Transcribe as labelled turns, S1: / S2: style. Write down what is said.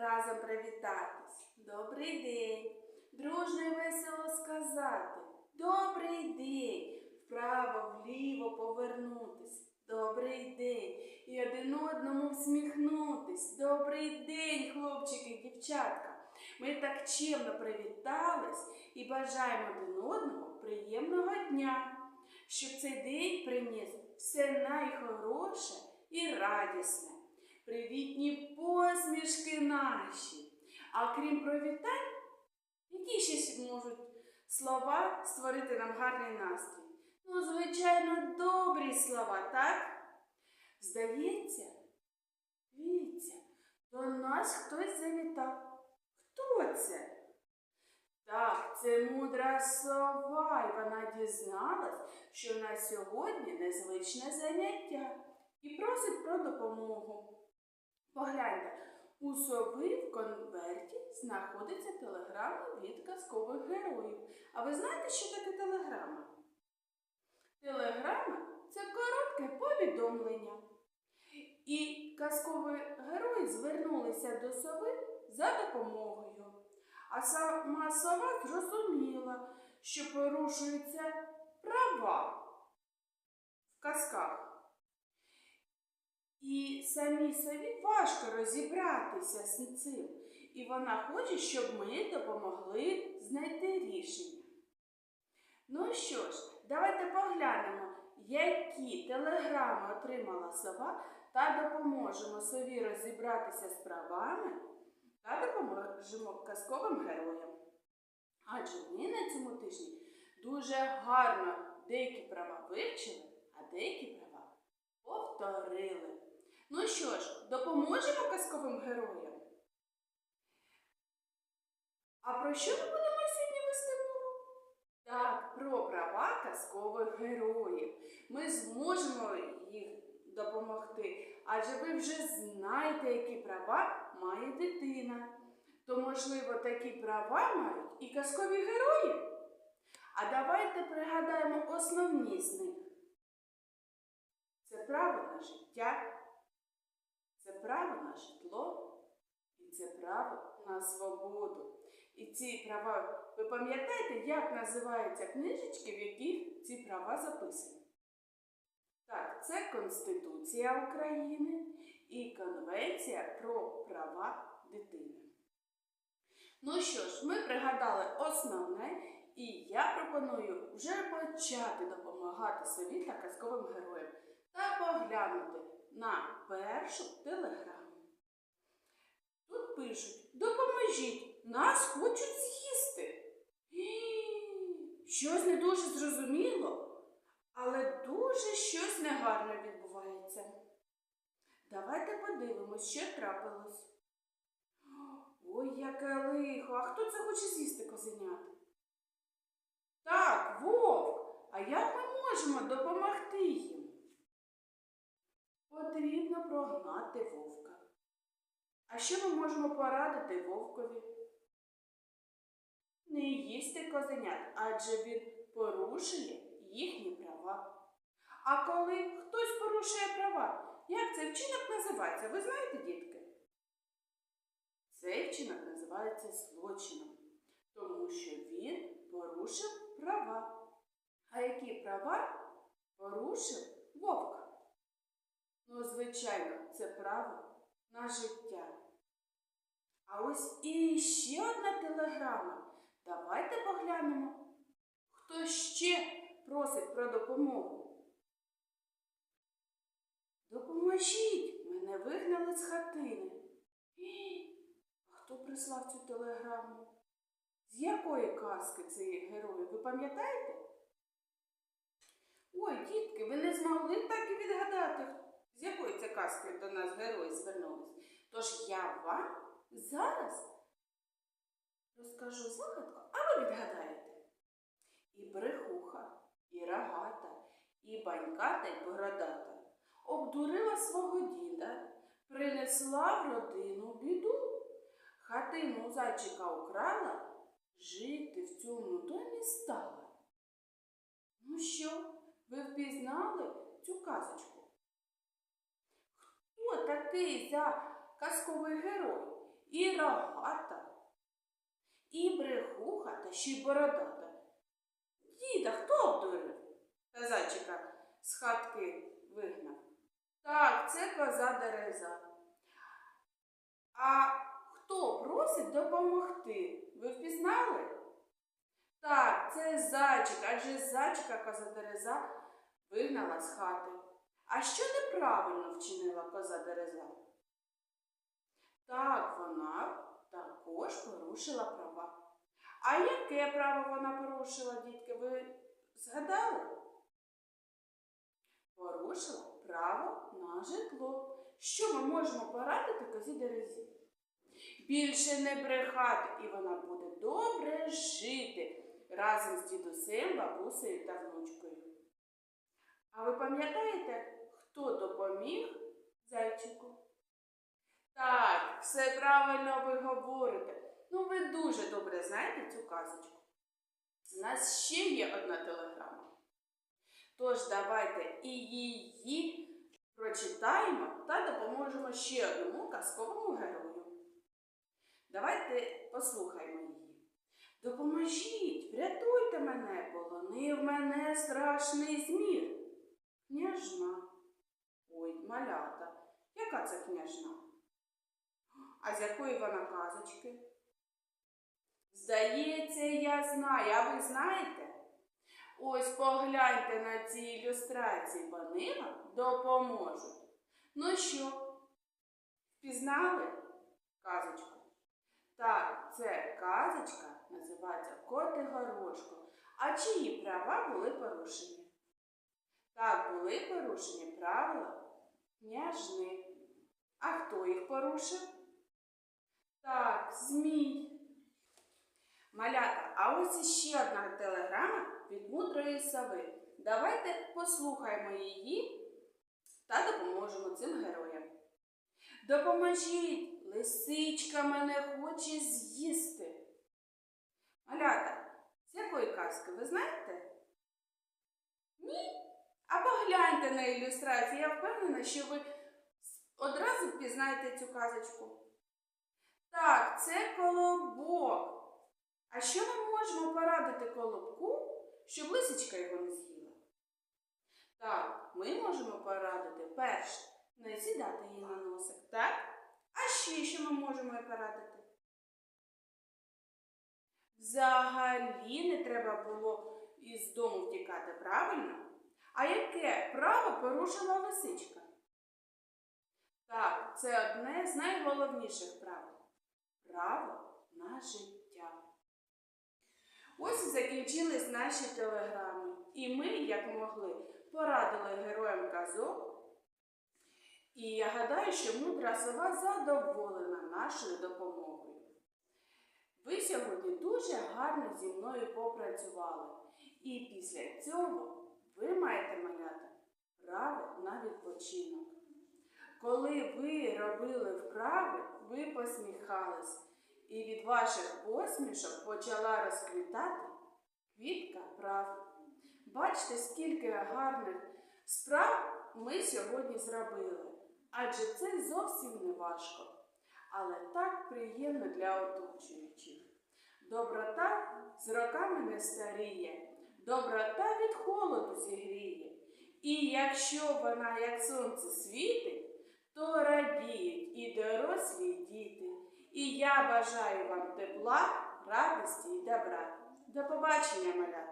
S1: разом привітатись. Добрий день. Дружно і весело сказати. Добрий день. Вправо, вліво повернутись. Добрий день. І один одному всміхнутись. Добрий день, хлопчики, і дівчатка. Ми так чемно привітались і бажаємо один одному приємного дня, щоб цей день приніс все найхороше і радісне. Привітні наші. А крім привітань, які ще можуть слова створити нам гарний настрій? Ну, звичайно, добрі слова, так? Здається, дивіться, до нас хтось завітав. Хто це? Так, це мудра сова, і вона дізналась, що на сьогодні незвичне заняття і просить про допомогу. Погляньте, у сови в конверті знаходиться телеграма від казкових героїв. А ви знаєте, що таке телеграма? Телеграма це коротке повідомлення. І казкові герої звернулися до сови за допомогою. А сама сова зрозуміла, що порушуються права в казках. І самій сові важко розібратися з цим. І вона хоче, щоб ми допомогли знайти рішення. Ну що ж, давайте поглянемо, які телеграми отримала сова, та допоможемо сові розібратися з правами та допоможемо казковим героям. Адже ми на цьому тижні дуже гарно деякі права вивчили, а деякі права повторили. Ну що ж, допоможемо казковим героям? А про що ми будемо сьогодні вести мову? Так, про права казкових героїв. Ми зможемо їх допомогти, адже ви вже знаєте, які права має дитина. То, можливо, такі права мають і казкові герої. А давайте пригадаємо основні з них. Це право на життя, право на житло і це право на свободу. І ці права, ви пам'ятаєте, як називаються книжечки, в яких ці права записані? Так, це Конституція України і Конвенція про права дитини. Ну що ж, ми пригадали основне, і я пропоную вже почати допомагати собі та казковим героям та поглянути на першу телеграму. Тут пишуть: допоможіть, нас хочуть з'їсти. Щось не дуже зрозуміло, але дуже щось негарне відбувається. Давайте подивимось, що трапилось. Ой, яке лихо, а хто це хоче з'їсти козенят? Так, вовк. А як ми можемо допомогти їм? Прогнати вовка. А що ми можемо порадити вовкові? Не їсти козенят, адже він порушує їхні права. А коли хтось порушує права, як цей вчинок називається? Ви знаєте, дітки? Цей вчинок називається злочином, тому що він порушив права. А які права порушив вовк? Звичайно, це право на життя. А ось і ще одна телеграма. Давайте поглянемо, хто ще просить про допомогу. Допоможіть, мене вигнали з хатини. Хто прислав цю телеграму? З якої казки цей герой? Ви пам'ятаєте? Ой, дітки, ви не змогли так і відгадати, з якої це казки до нас герої звернулись. Тож я вам зараз розкажу загадку, а ви відгадаєте. І брехуха, і рогата, і баньката, і бородата обдурила свого діда, принесла в родину біду. Хатину зайчика украла, жити в цьому домі стала. Ну що, ви впізнали цю казочку? Хто такий за казковий герой? і рогата, і брехуха та ще й бородата. Діда, хто обдурив? Та зайчика з хатки вигнав. Так, це коза Дереза. А хто просить допомогти? Ви впізнали? Так, це зайчик, адже зайчика коза Дереза вигнала з хати. А що неправильно вчинила коза Дереза? Так, вона також порушила права. А яке право вона порушила, дітки? Ви згадали? Порушила право на житло. Що ми можемо порадити козі Дерезі? Більше не брехати, і вона буде добре жити разом з дідусем, бабусею та внучкою. А ви пам'ятаєте, хто допоміг зайчику? Так, все правильно ви говорите. Ну, ви дуже добре знаєте цю казочку. У нас ще є одна телеграма. Тож давайте і її прочитаємо та допоможемо ще одному казковому герою. Давайте послухаймо її. Допоможіть, врятуйте мене, полонив мене страшний змір. Княжна. Ой, малята, яка це княжна? А з якої вона казочки? Здається, я знаю, а ви знаєте? Ось погляньте на ці ілюстрації, вони вам допоможуть. Ну що, впізнали казочку? Так, це казочка називається Коти Горошко. А чиї права були порушені? Так, були порушені правила княжни. А хто їх порушив? Так, змій. Малята, а ось іще одна телеграма від мудрої сови. Давайте послухаємо її та допоможемо цим героям. Допоможіть, лисичка мене хоче з'їсти. Малята, з якої казки ви знаєте? Ні? Погляньте на ілюстрацію. Я впевнена, що ви одразу впізнаєте цю казочку. Так, це колобок. А що ми можемо порадити колобку, щоб лисичка його не з'їла? Так, ми можемо порадити перше не сідати їй на носик, так? А ще що ми можемо порадити? Взагалі не треба було із дому втікати, правильно? А яке право порушила лисичка? Так, це одне з найголовніших правил. Право на життя. Ось закінчились наші телеграми. І ми, як могли, порадили героям казок. І я гадаю, що мудра сова задоволена нашою допомогою. Ви сьогодні дуже гарно зі мною попрацювали. І після цього ви маєте малята право на відпочинок. Коли ви робили вправи, ви посміхались, і від ваших посмішок почала розквітати квітка прав. Бачите, скільки гарних справ ми сьогодні зробили, адже це зовсім не важко, але так приємно для оточуючих. Доброта з роками не старіє, доброта від холоду зігріє. І якщо вона, як сонце, світить, то радіють і дорослі і діти. І я бажаю вам тепла, радості і добра. До побачення, малята!